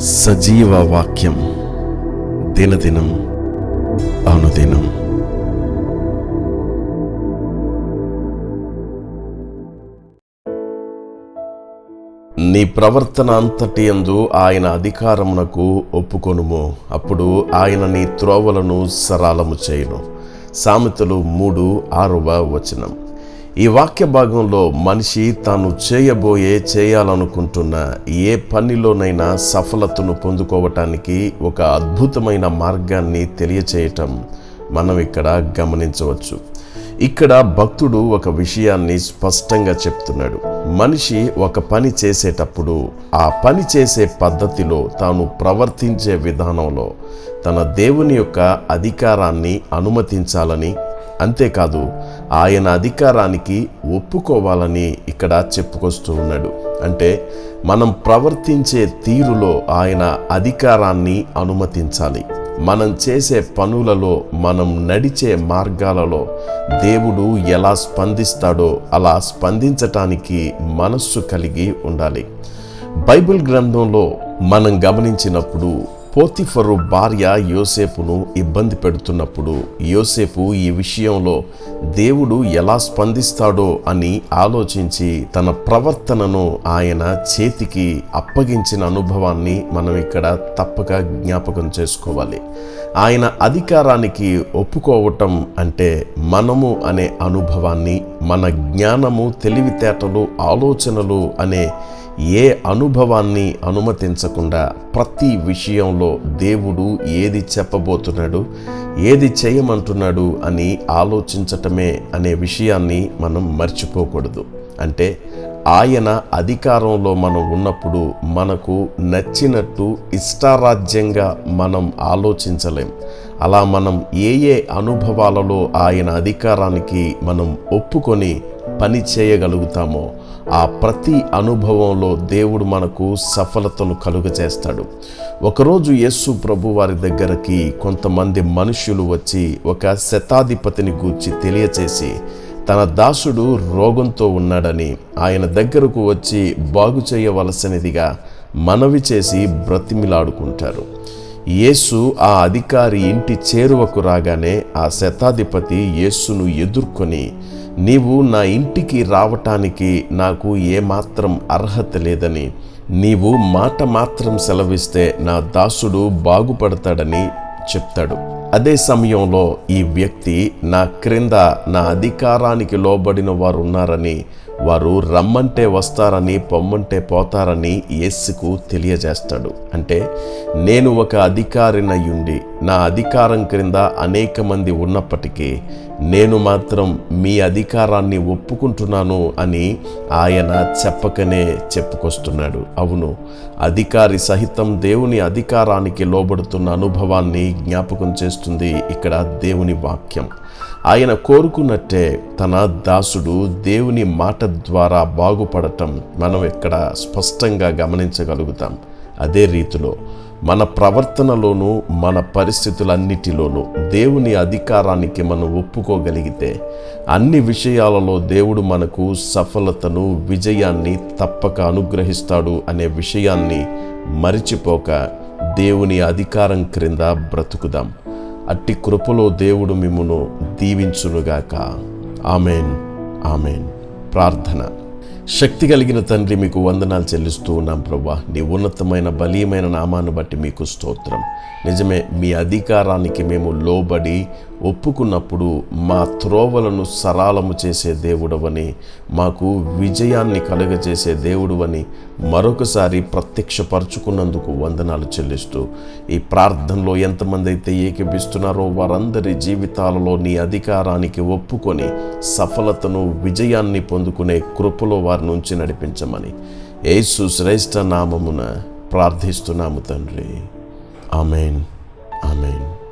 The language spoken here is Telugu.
సజీవ వాక్యం దినదినం అనుదినం. నీ ప్రవర్తన అంతటి యందు ఆయన అధికారమునకు ఒప్పుకొనుము. అప్పుడు ఆయన నీ త్రోవలను సరళము చేయును. సామెతలు మూడు ఆరవ వచనం. ఈ వాక్య భాగంలో మనిషి తాను చేయబోయే చేయాలనుకుంటున్న ఏ పనిలోనైనా సఫలతను పొందుకోవటానికి ఒక అద్భుతమైన మార్గాన్ని తెలియచేయటం మనం ఇక్కడ గమనించవచ్చు. ఇక్కడ భక్తుడు ఒక విషయాన్ని స్పష్టంగా చెప్తున్నాడు. మనిషి ఒక పని చేసేటప్పుడు ఆ పని చేసే పద్ధతిలో తాను ప్రవర్తించే విధానంలో తన దేవుని యొక్క అధికారాన్ని అనుమతించాలని అంతేకాదు ఆయన అధికారానికి ఒప్పుకోవాలని ఇక్కడ చెప్పుకొస్తూ ఉన్నాడు. అంటే మనం ప్రవర్తించే తీరులో ఆయన అధికారాన్ని అనుమతించాలి. మనం చేసే పనులలో మనం నడిచే మార్గాలలో దేవుడు ఎలా స్పందిస్తాడో అలా స్పందించటానికి మనస్సు కలిగి ఉండాలి. బైబిల్ గ్రంథంలో మనం గమనించినప్పుడు పోతిఫరు భార్య యోసేపును ఇబ్బంది పెడుతున్నప్పుడు యోసేపు ఈ విషయంలో దేవుడు ఎలా స్పందిస్తాడో అని ఆలోచించి తన ప్రవర్తనను ఆయన చేతికి అప్పగించిన అనుభవాన్ని మనం ఇక్కడ తప్పక జ్ఞాపకం చేసుకోవాలి. ఆయన అధికారానికి ఒప్పుకోవటం అంటే మనము అనే అనుభవాన్ని మన జ్ఞానము తెలివితేటలు ఆలోచనలు అనే ఏ అనుభవాన్ని అనుమతించకుండా ప్రతి విషయంలో దేవుడు ఏది చెప్పబోతున్నాడు ఏది చేయమంటున్నాడు అని ఆలోచించటమే అనే విషయాన్ని మనం మర్చిపోకూడదు. అంటే ఆయన అధికారంలో మనం ఉన్నప్పుడు మనకు నచ్చినట్టు ఇష్టారాజ్యంగా మనం ఆలోచించలేం. అలా మనం ఏ ఏ అనుభవాలలో ఆయన అధికారానికి మనం ఒప్పుకొని పని చేయగలుగుతామో ఆ ప్రతి అనుభవంలో దేవుడు మనకు సఫలతను కలుగజేస్తాడు. ఒకరోజు యేసు ప్రభు వారి దగ్గరకి కొంతమంది మనుష్యులు వచ్చి ఒక శతాధిపతిని గూర్చి తెలియచేసి తన దాసుడు రోగంతో ఉన్నాడని ఆయన దగ్గరకు వచ్చి బాగు చేయవలసినదిగా మనవి చేసి బ్రతిమిలాడుకుంటారు. యేసు ఆ అధికారి ఇంటి చేరువకు రాగానే ఆ శతాధిపతి యేసును ఎదుర్కొని నీవు నా ఇంటికి రావటానికి నాకు ఏమాత్రం అర్హత లేదని నీవు మాట మాత్రం సెలవిస్తే నా దాసుడు బాగుపడతాడని చెప్తాడు. అదే సమయంలో ఈ వ్యక్తి నా క్రింద నా అధికారానికి లోబడిన వారు ఉన్నారని వారు రమ్మంటే వస్తారని పొమ్మంటే పోతారని యేసుకు తెలియజేస్తాడు. అంటే నేను ఒక అధికారినయుండి నా అధికారం క్రింద అనేక మంది ఉన్నప్పటికీ నేను మాత్రం మీ అధికారాన్ని ఒప్పుకుంటున్నాను అని ఆయన చెప్పకనే చెప్పుకొస్తున్నాడు. అవును అధికారి సహితం దేవుని అధికారానికి లోబడుతున్న అనుభవాన్ని జ్ఞాపకం చేస్తుంది ఇక్కడ దేవుని వాక్యం. ఆయన కోరుకున్నట్టే తన దాసుడు దేవుని మాట ద్వారా బాగుపడటం మనం ఇక్కడ స్పష్టంగా గమనించగలుగుతాం. అదే రీతిలో మన ప్రవర్తనలోనూ మన పరిస్థితులన్నిటిలోనూ దేవుని అధికారానికి మనం ఒప్పుకోగలిగితే అన్ని విషయాలలో దేవుడు మనకు సఫలతను విజయాన్ని తప్పక అనుగ్రహిస్తాడు అనే విషయాన్ని మరిచిపోక దేవుని అధికారం క్రింద బ్రతుకుదాం. అట్టి కృపలో దేవుడు మిమ్మును దీవించునుగాక. Amen amen. ప్రార్థన. శక్తి కలిగిన తండ్రి మీకు వందనాలు చెల్లిస్తూ ఉన్నాం ప్రభా. నీ ఉన్నతమైన బలీయమైన నామాన్ని బట్టి మీకు స్తోత్రం. నిజమే మీ అధికారానికి మేము లోబడి ఒప్పుకున్నప్పుడు మా త్రోవలను సరాలము చేసే దేవుడవని మాకు విజయాన్ని కలుగజేసే దేవుడువని మరొకసారి ప్రత్యక్షపరచుకున్నందుకు వందనాలు చెల్లిస్తూ ఈ ప్రార్థనలో ఎంతమంది అయితే ఏకీపిస్తున్నారో వారందరి జీవితాలలో నీ అధికారానికి ఒప్పుకొని సఫలతను విజయాన్ని పొందుకునే కృపలో వారి నుంచి నడిపించమని. యేసు శ్రేష్ఠ నామమున ప్రార్థిస్తున్నాము తండ్రి. ఆమెన్. ఆమెన్.